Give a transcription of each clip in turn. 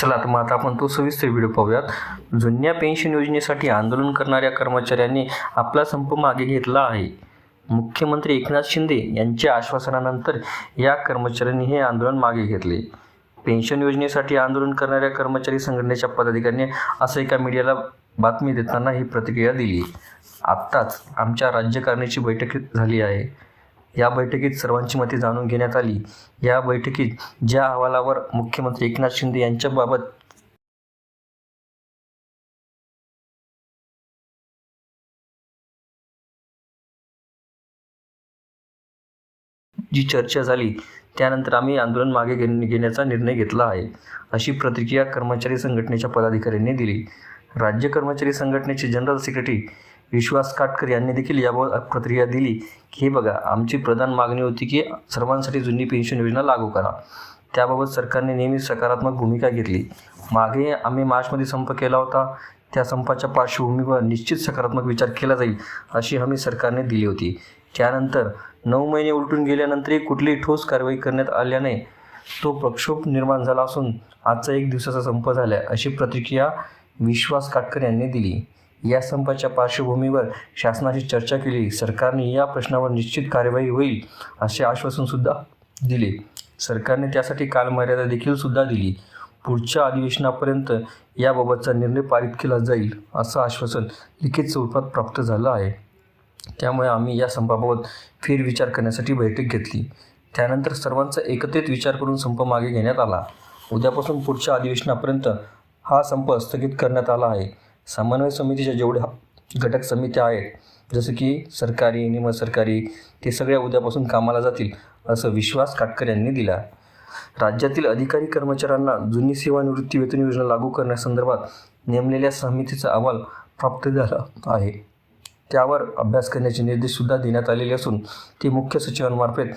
चला तर मग आता आपण तो सविस्तर व्हिडिओ पाहूयात. जुन्या पेन्शन योजनेसाठी आंदोलन करणाऱ्या कर्मचाऱ्यांनी आपला संप मागे घेतला आहे. मुख्यमंत्री एकनाथ शिंदे यांच्या आश्वासनानंतर या कर्मचाऱ्यांनी हे आंदोलन मागे घेतले. पेन्शन योजनेसाठी आंदोलन करणाऱ्या कर्मचारी संघटनेच्या पदाधिकाऱ्यांनी असं एका मीडियाला बातमी देताना ही प्रतिक्रिया दिली. आत्ताच आमच्या राज्यकारणीची बैठक झाली आहे. या बैठकीत सर्वांची मते जाणून घेण्यात आली. या बैठकीत ज्या अहवालावर मुख्यमंत्री एकनाथ शिंदे यांच्याबाबत जी चर्चा झाली त्यानंतर आम्ही आंदोलन मागे घेण्याचा निर्णय घेतला आहे अशी प्रतिक्रिया कर्मचारी संघटनेच्या पदाधिकाऱ्यांनी दिली. राज्य कर्मचारी संघटनेचे जनरल सेक्रेटरी विश्वास काटकर यांनी देखील याबाबत प्रतिक्रिया दिली की हे बघा आमची प्रधान मागणी होती की सर्वांसाठी जुनी पेन्शन योजना लागू करा. त्याबाबत सरकारने नेहमी सकारात्मक भूमिका घेतली. मागे आम्ही मार्चमध्ये संप केला होता. त्या संपाच्या पार्श्वभूमीवर निश्चित सकारात्मक विचार केला जाईल अशी हमी सरकारने दिली होती. त्यानंतर नऊ महिने उलटून गेल्यानंतरही कुठलीही ठोस कारवाई करण्यात आल्याने तो प्रक्षोभ निर्माण झाला असून आजचा एक दिवसाचा संप झाला आहे अशी प्रतिक्रिया विश्वास काटकर यांनी दिली. या संपाच्या पार्श्वभूमीवर शासनाशी चर्चा केली. सरकारने या प्रश्नावर निश्चित कार्यवाही होईल असे आश्वासन सुद्धा दिले. सरकारने त्यासाठी कालमर्यादा देखील सुद्धा दिली. पुढच्या अधिवेशनापर्यंत याबाबतचा निर्णय पारित केला जाईल असं आश्वासन लिखित स्वरूपात प्राप्त झालं आहे. त्यामुळे आम्ही या संपाबाबत फेरविचार करण्यासाठी बैठक घेतली. त्यानंतर सर्वांचा एकत्रित विचार करून संप मागे घेण्यात आला. उद्यापासून पुढच्या अधिवेशनापर्यंत हा संप स्थगित करण्यात आला आहे. समन्वय समितीच्या जेवढ्या घटक समित्या आहेत जसं की सरकारी निमसरकारी ते सगळ्या उद्यापासून कामाला जातील असं विश्वास काटकर यांनी दिला. राज्यातील अधिकारी कर्मचाऱ्यांना जुनी सेवानिवृत्ती वेतन योजना लागू करण्यासंदर्भात नेमलेल्या समितीचा अहवाल प्राप्त झाला आहे. त्यावर अभ्यास करण्याचे निर्देशसुद्धा देण्यात आलेले असून ते मुख्य सचिवांमार्फत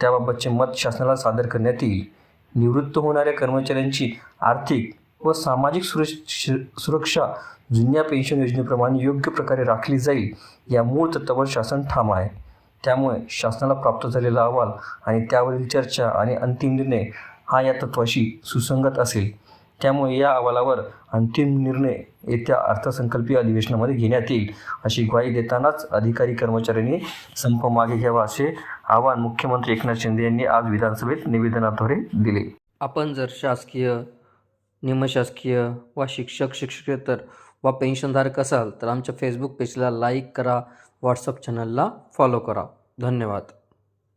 त्याबाबतचे मत शासनाला सादर करण्यात येईल. निवृत्त होणाऱ्या कर्मचाऱ्यांची आर्थिक व सामाजिक सुरक्ष सुरक्षा जुन्या पेन्शन योजनेप्रमाणे योग्य प्रकारे राखली जाईल या मूळ तत्वावर शासन ठाम आहे. त्यामुळे शासनाला प्राप्त झालेला अहवाल आणि त्यावरील चर्चा आणि अंतिम निर्णय हा या तत्वाशी सुसंगत असेल. त्यामुळे या अहवालावर अंतिम निर्णय येत्या अर्थसंकल्पीय अधिवेशनामध्ये घेण्यात येईल अशी ग्वाही देतानाच अधिकारी कर्मचाऱ्यांनी संप मागे घ्यावा असे आवाहन मुख्यमंत्री एकनाथ शिंदे यांनी आज विधानसभेत निवेदनाद्वारे दिले. आपण जर शासकीय निमशासकीय वा शिक्षक शिक्षकेतर वा पेन्शनधारक असाल तर आमच्या फेसबुक पेजला लाईक करा व्हॉट्सअप चॅनलला फॉलो करा. धन्यवाद.